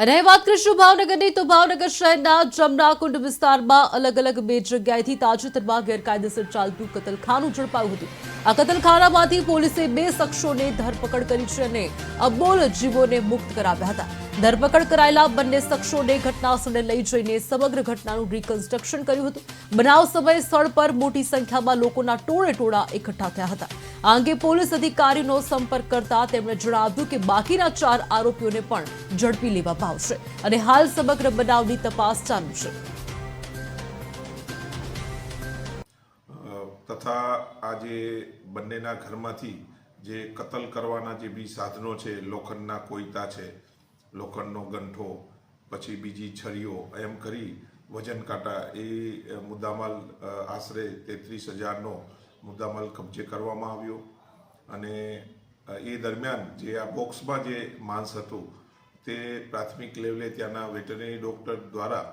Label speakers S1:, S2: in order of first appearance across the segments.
S1: અને વાત કરીશું ભાવનગરની, તો ભાવનગર શહેરના જમનાકુંડ વિસ્તારમાં અલગ અલગ બે જગ્યાએથી તાજેતરમાં ગેરકાયદેસર ચાલતું કતલખાનું ઝડપાયું હતું. આ કતલખાનામાંથી પોલીસે બે શખ્સોને ધરપકડ કરી છે અને અબોલ જીવોને મુક્ત કરાવ્યા હતા. ધરપકડ કરાયેલા બંને શખ્સોને ઘટના સ્થળે લઈ જઈને સમગ્ર ઘટનાનું રિકન્સ્ટ્રક્શન કર્યું હતું. બનાવ સમયે સ્થળ પર મોટી સંખ્યામાં લોકોના ટોળે ટોળા એકઠા થયા હતા. આ અંગે પોલીસ અધિકારીનો સંપર્ક કરતા તેમણે જણાવ્યું કે બાકીના ચાર આરોપીઓને પણ ઝડપી લેવામાં આવશે અને હાલ સમગ્ર બનાવની તપાસ ચાલુ છે.
S2: તથા આ જે બંનેના ઘરમાંથી જે કતલ કરવાના જે બી સાધનો છે, લોખંડના કોયતા છે, લોખંડનો ગંઠો, પછી બીજી છરીઓ, એમ કરી વજન કાંટા, એ મુદ્દામાલ આશરે તેત્રીસ હજારનો મુદ્દામાલ કબજે કરવામાં આવ્યો અને એ દરમિયાન જે આ બોક્સમાં જે માંસ હતું તે પ્રાથમિક લેવલે ત્યાંના વેટરનરી ડૉક્ટર દ્વારા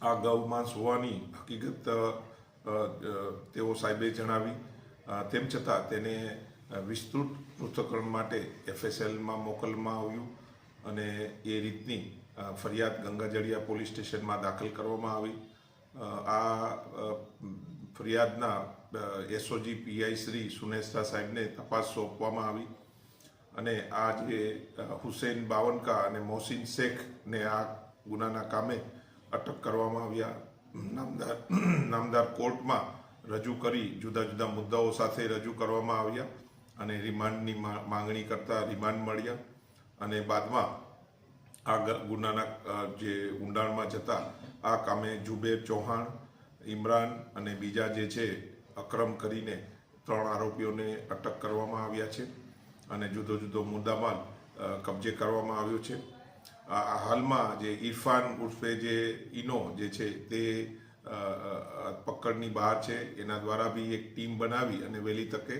S2: આ ગૌમાંસ હોવાની હકીકત તેઓ સાહેબે જણાવી. તેમ છતાં તેને વિસ્તૃત પૃથ્થકરણ માટે એફએસએલમાં મોકલવામાં આવ્યું અને એ રીતની ફરિયાદ ગંગાજળિયા પોલીસ સ્ટેશનમાં દાખલ કરવામાં આવી. આ ફરિયાદના એસઓજી પીઆઈ શ્રી સુનેસ્તા સાહેબને તપાસ સોંપવામાં આવી અને આ જે હુસેન બાવનકા અને મોહસિન શેખને આ ગુનાના કામે અટક કરવામાં આવ્યા. નામદાર નામદાર કોર્ટમાં રજૂ કરી જુદા જુદા મુદ્દાઓ સાથે રજૂ કરવામાં આવ્યા અને રિમાન્ડની માંગણી કરતા રિમાન્ડ મળ્યા અને બાદમાં આ ગુનાના જે ઊંડાણમાં જતા આ કામે જુબેર ચૌહાણ ઇમરાન અને બીજા જે છે, અક્રમ કરીને ત્રણ આરોપીઓને અટક કરવામાં આવ્યા છે અને જુદો જુદો મુદ્દામાલ કબજે કરવામાં આવ્યો છે. હાલમાં જે ઇરફાન ઉર્ફે જે ઇનો જે છે તે પકડની બહાર છે. એના દ્વારા બી એક ટીમ બનાવી અને વહેલી તકે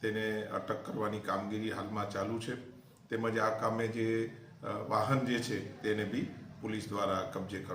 S2: તેને અટક કરવાની કામગીરી હાલમાં ચાલુ છે. તેમજ આ કામે જે વાહન જે છે, તેને બી પોલીસ દ્વારા કબજે કરવામાં